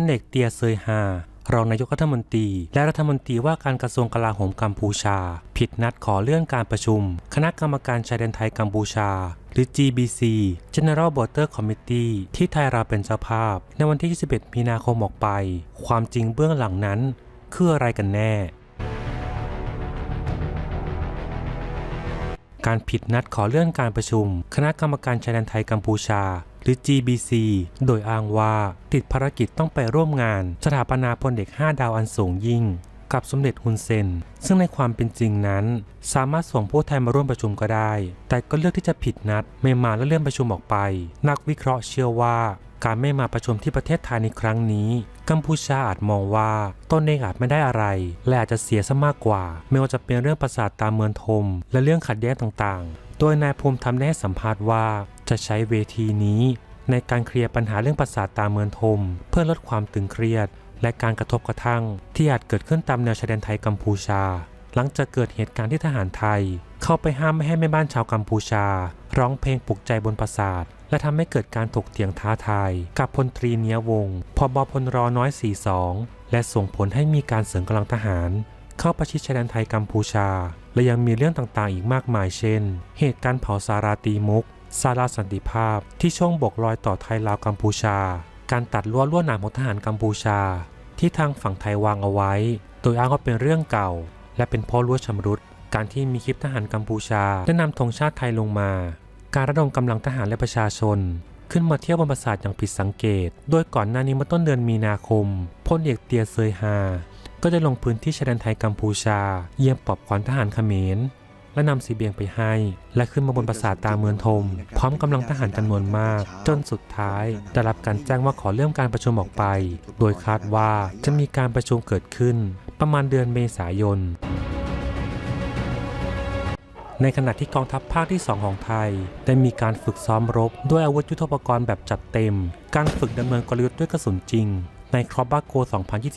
ลเอกเตียเซยฮารองนายกรัฐมนตรี และรัฐมนตรีว่าการกระทรวงกลาโหมกัมพูชา ผิดนัดขอเลื่อนการประชุม คณะกรรมการชายแดนไทยกัมพูชา หรือ GBC General Border Committee ที่ไทยเราเป็นเจ้าภาพ ในวันที่ 21 มีนาคมออกไป ความจริงเบื้องหลังนั้น คืออะไรกันแน่ การผิดนัดขอเลื่อนการประชุม คณะกรรมการชายแดนไทยกัมพูชา หรือ GBC โดยอ้างว่าติดภารกิจต้องไปร่วมงาน สถาปนาพลเด็ก5 ดาวอันสูงยิ่ง กับสมเด็จฮุนเซน ซึ่งในความเป็นจริงนั้น สามารถส่งผู้แทนมาร่วมประชุมก็ได้ แต่ก็เลือกที่จะผิดนัด ไม่มาและเลื่อนประชุมออกไป นักวิเคราะห์เชื่อว่าการไม่มาประชุมที่ประเทศไทยในครั้งนี้ กัมพูชาอาจมองว่าตนเองอาจไม่ได้อะไร และอาจจะเสียซะมากกว่า ไม่ว่าจะเป็นเรื่องประสาทตาเมืองทม และเรื่องขัดแย้งต่างๆ โดยนายภูมิธรรมได้ให้สัมภาษณ์ว่า จะใช้เวทีนี้ในการเคลียร์ปัญหาเรื่องประสาทตาเมืองทม เพื่อลดความตึงเครียด และการกระทบกระทั่ง ที่อาจเกิดขึ้นตามแนวชายแดนไทยกัมพูชา หลังจากเกิดเหตุการณ์ที่ทหารไทย เข้าไปห้ามไม่ให้แม่บ้านชาวกัมพูชา ร้องเพลงปลุกใจบนปราสาท และทำให้เกิดการถกเถียงท้าทาย กับพลตรีเนียวงศ์พบพลรอน้อย 42 และส่งผลให้มีการเสริมกำลังทหาร เข้าประชิดชายแดนไทยกัมพูชา และยังมีเรื่องต่างๆ อีกมากมายเช่น เหตุการณ์เผาสาราตีมุก ซาลาสันติภาพที่ช่องบกรอยต่อไทยลาวกัมพูชา การตัดลวดลวดหนามของทหารกัมพูชา ที่ทางฝั่งไทยวางเอาไว้ โดยอ้างว่าเป็นเรื่องเก่า และเป็นพ่อลวดชำรุด การที่มีคลิปทหารกัมพูชาได้นำธงชาติไทยลงมา การระดมกำลังทหารและประชาชน ขึ้นมาเที่ยวบนปราสาทอย่างผิดสังเกต โดยก่อนหน้านี้เมื่อต้นเดือนมีนาคมพลเอกเตียเซยฮาก็ได้ลงพื้นที่ชายแดนไทยกัมพูชา เยี่ยมปอบขวัญทหารเขมร และนำสีเบียงไปให้ และขึ้นมาบนปราสาทตาเมืองทมพร้อมกำลังทหารจำนวนมาก จนสุดท้ายได้รับการแจ้งว่าขอเลื่อนการประชุมออกไป โดยคาดว่าจะมีการประชุมเกิดขึ้น ประมาณเดือนเมษายนในขณะที่กองทัพภาคที่ 2 ของไทย ได้มีการฝึกซ้อมรบ ด้วยอาวุธยุทโธปกรณ์แบบจัดเต็ม การฝึกดำเนินกลยุทธ์ด้วยกระสุนจริง ในครอบบาโก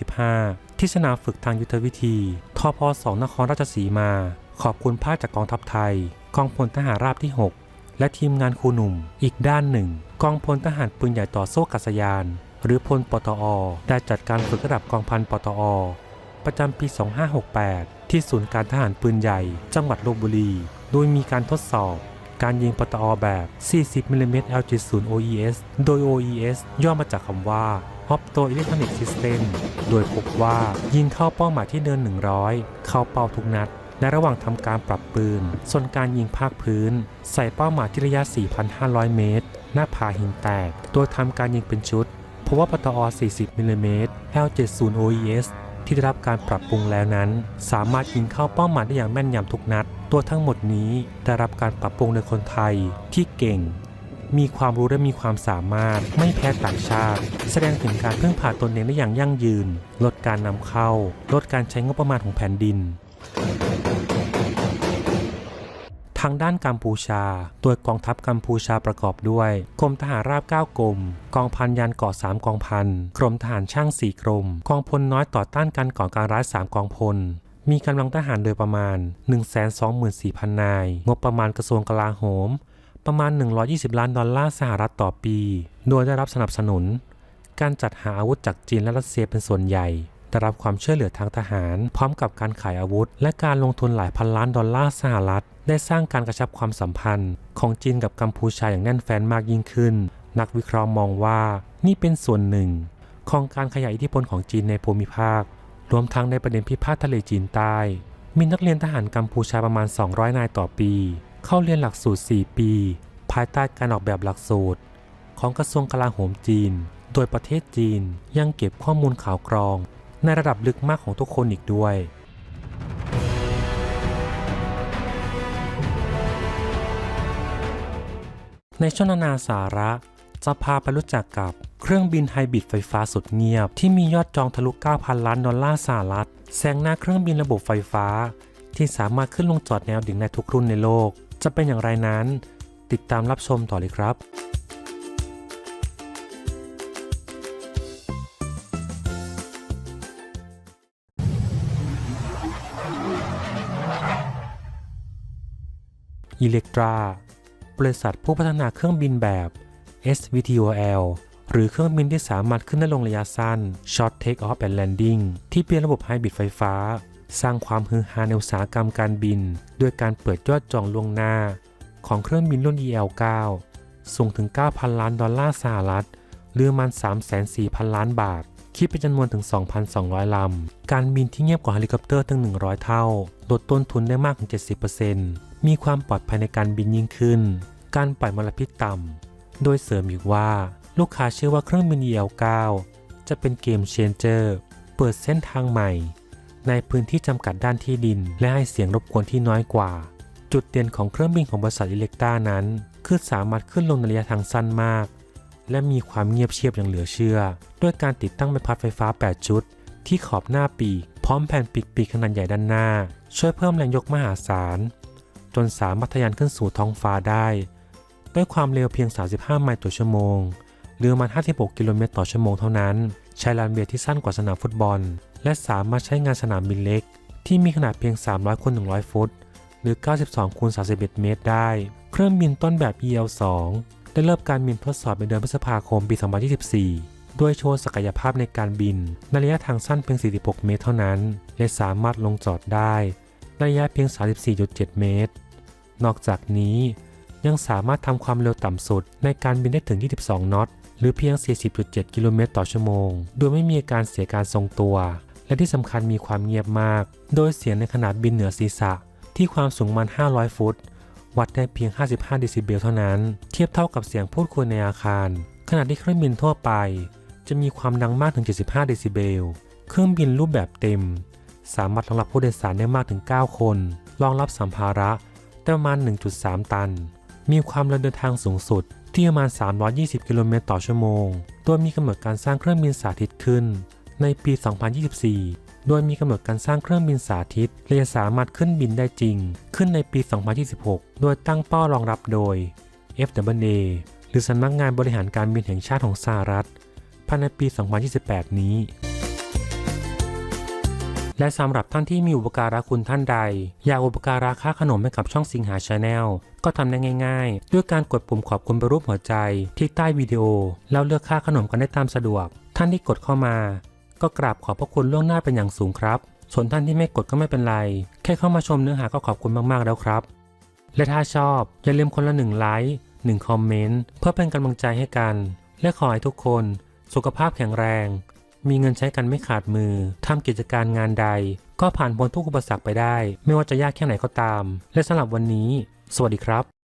2025 ที่สนามฝึกทางยุทธวิธีทพ2นครราชสีมา ขอบคุณภาคจากกองทัพไทยกองพลทหารราบที่ 6 และทีมงานครูหนุ่ม อีกด้านหนึ่งกองพลทหารปืนใหญ่ต่อโซ่กัสยาน หรือพลปตอ ได้จัดการฝึกระดับกองพันปตอ ประจำปี 2568 ที่ศูนย์การทหารปืนใหญ่ จังหวัดลบบุรี โดยมีการทดสอบ การยิงปตอแบบ 40มิลลิเมตร L70 OES โดย OES ย่อมาจากคำว่า Opto Electronic System โดยพบว่ายิงเข้าเป้าหมายที่เนิน 100 เข้าเป้าทุกนัด ในระหว่างทำการปรับปืน ส่วนการยิงภาคพื้น ใส่เป้าหมายที่ระยะ 4,500 เมตร หน้าผาหินแตก โดยทำการยิงเป็นชุด เพราะว่าปตอ 40มิลลิเมตร L70 OES ที่ได้รับการปรับปรุงแล้วนั้น สามารถยิงเข้าเป้าหมายได้อย่างแม่นยำทุกนัด ตัวทั้งหมดนี้ได้รับการปรับปรุงโดยคนไทยที่เก่ง มีความรู้และมีความสามารถไม่แพ้ต่างชาติ แสดงถึงการพึ่งพาตนเองได้อย่างยั่งยืน ลดการนำเข้า ลดการใช้งบประมาณของแผ่นดิน ทางด้านกัมพูชา โดยกองทัพกัมพูชาประกอบด้วยกรมทหารราบ 9กรมกองพันยานเกาะ3กองพันกรมทหารช่าง 4 กรม กองพลน้อยต่อต้านการก่อการร้าย 3 กองพล มีกำลังทหารโดยประมาณ 124,000 นาย งบประมาณกระทรวงกลาโหม ประมาณ 120 ล้านดอลลาร์สหรัฐต่อปี โดยได้รับสนับสนุน การจัดหาอาวุธจากจีนและรัสเซียเป็นส่วนใหญ่ ได้รับความช่วยเหลือทางทหาร พร้อมกับการขายอาวุธ และการลงทุนหลายพันล้านดอลลาร์สหรัฐ ได้สร้างการกระชับความสัมพันธ์ ของจีนกับกัมพูชาอย่างแน่นแฟนมากยิ่งขึ้น นักวิเคราะห์มองว่านี่เป็นส่วนหนึ่ง ของการขยายอิทธิพลของจีนในภูมิภาค รวมทั้งในประเด็นพิพาททะเลจีนใต้ มีนักเรียนทหารกัมพูชาประมาณ 200 นายต่อปี เข้าเรียนหลักสูตร 4 ปี ภายใต้การออกแบบหลักสูตร ของกระทรวงกลาโหมจีน โดยประเทศจีนยังเก็บข้อมูลข่าวกรอง ในระดับลึกมากของทุกคนอีกด้วย ในช่วงนานาสาระจะพาไปรู้จักกับเครื่องบินไฮบริดไฟฟ้าสุดเงียบ ที่มียอดจองทะลุ 9,000 ล้านดอลลาร์สหรัฐแซงหน้าเครื่องบินระบบไฟฟ้า ที่สามารถขึ้นลงจอดแนวดิ่งในทุกรุ่นในโลก จะเป็นอย่างไรนั้น ติดตามรับชมต่อเลยครับ อิเล็กตราบริษัทผู้พัฒนาเครื่องบินแบบ SVTOL หรือเครื่องบินที่สามารถขึ้นได้ลงระยะสั้น Short Take Off and Landing ที่เป็นระบบไฮบริดไฟฟ้า สร้างความฮือฮาในอุตสาหกรรมการบิน ด้วยการเปิดยอดจองล่วงหน้า ของเครื่องบินรุ่น EL9 สูงถึง 9,000 ล้านดอลลาร์สหรัฐ หรือมัน 3,400,000ล้านบาท คิดเป็นจำนวนถึง 2,200 ลำ การบินที่เงียบกว่าเฮลิคอปเตอร์ถึง 100 เท่า ลดต้นทุนได้มากถึง 70%มีความปลอดภัยในการบินยิ่งขึ้น การปล่อยมลพิษต่ำ โดยเสริมอีกว่า ลูกค้าเชื่อว่าเครื่องบิน EL9 จะเป็นเกมเชนเจอร์ เปิดเส้นทางใหม่ ในพื้นที่จำกัดด้านที่ดิน และให้เสียงรบกวนที่น้อยกว่า จุดเด่นของเครื่องบินของบริษัทอิเล็กตานั้น คือสามารถขึ้นลงในระยะทางสั้นมาก และมีความเงียบเชียบอย่างเหลือเชื่อ ด้วยการติดตั้งใบพัดไฟฟ้า 8 ชุด ที่ขอบหน้าปีก พร้อมแผ่นปีกปีกขนาดใหญ่ด้านหน้า ช่วยเพิ่มแรงยกมหาศาล จนสามารถทะยานขึ้นสู่ท้องฟ้าได้ ด้วยความเร็วเพียง 35 ไมล์ต่อชั่วโมง หรือประมาณ56 กิโลเมตรต่อชั่วโมงเท่านั้น ใช้ลานเบียร์ที่สั้นกว่าสนามฟุตบอล และสามารถใช้งานสนามบินเล็ก ที่มีขนาดเพียง 300คูณ100 ฟุต หรือ 92คูณ31 เมตรได้ เครื่องบินต้นแบบ EL2 ได้เริ่มการบินทดสอบในเดือนพฤษภาคมปี 2024โดยโชว์ศักยภาพในการบินในระยะทางสั้นเพียง 46 เมตรเท่านั้น และสามารถลงจอดได้ในระยะเพียง 34.7 เมตร นอกจากนี้ยังสามารถทำความเร็วต่ำสุดในการบินได้ถึง 22 นอต หรือเพียง 40.7 กิโลเมตรต่อชั่วโมง โดยไม่มีการเสียการทรงตัว และที่สำคัญมีความเงียบมาก โดยเสียงในขนาดบินเหนือศีรษะที่ความสูงมัน 500 ฟุต วัดได้เพียง 55เดซิเบลเท่านั้น เทียบเท่ากับเสียงพูดคุยในอาคาร ขณะที่เครื่องบินทั่วไป จะมีความดังมากถึง 75เดซิเบล เครื่องบินรูปแบบเต็ม สามารถรองรับผู้โดยสารได้มากถึง 9 คน รองรับสัมภาระได้ประมาณ 1.3 ตัน มีความเร็วเดินทางสูงสุดที่ประมาณ 320 กิโลเมตรต่อชั่วโมง โดยมีกำหนดการสร้างเครื่องบินสาธิตขึ้น ในปี 2024 โดยมีกำหนดการสร้างเครื่องบินสาธิตและจะสามารถขึ้นบินได้จริง ขึ้นในปี 2026 โดยตั้งเป้ารองรับโดย FAA หรือสำนักงานบริหารการบินแห่งชาติของสหรัฐภายในปี 2028 นี้ และสำหรับท่านที่มีอุปการะคุณท่านใด อยากอุปการะค่าขนมให้กับช่องสิงหาชาแนลก็ทำได้ง่าย ๆ ด้วยการกดปุ่มขอบคุณเป็นรูปหัวใจที่ใต้วิดีโอ แล้วเลือกค่าขนมกันได้ตามสะดวก ท่านที่กดเข้ามา ก็กราบขอบพระคุณล่วงหน้าเป็นอย่างสูงครับ ส่วนท่านที่ไม่กดก็ไม่เป็นไร แค่เข้ามาชมเนื้อหาก็ขอบคุณมากๆแล้วครับ และถ้าชอบอย่าลืมคนละหนึ่งไลค์หนึ่งคอมเมนต์เพื่อเป็นกำลังใจให้กัน และขอให้ทุกคน สุขภาพแข็งแรง มีเงินใช้กันไม่ขาดมือทำกิจการงานใด ก็ผ่านพ้นทุกอุปสรรคไปได้ ไม่ว่าจะยากแค่ไหนก็ตาม และสำหรับวันนี้ สวัสดีครับ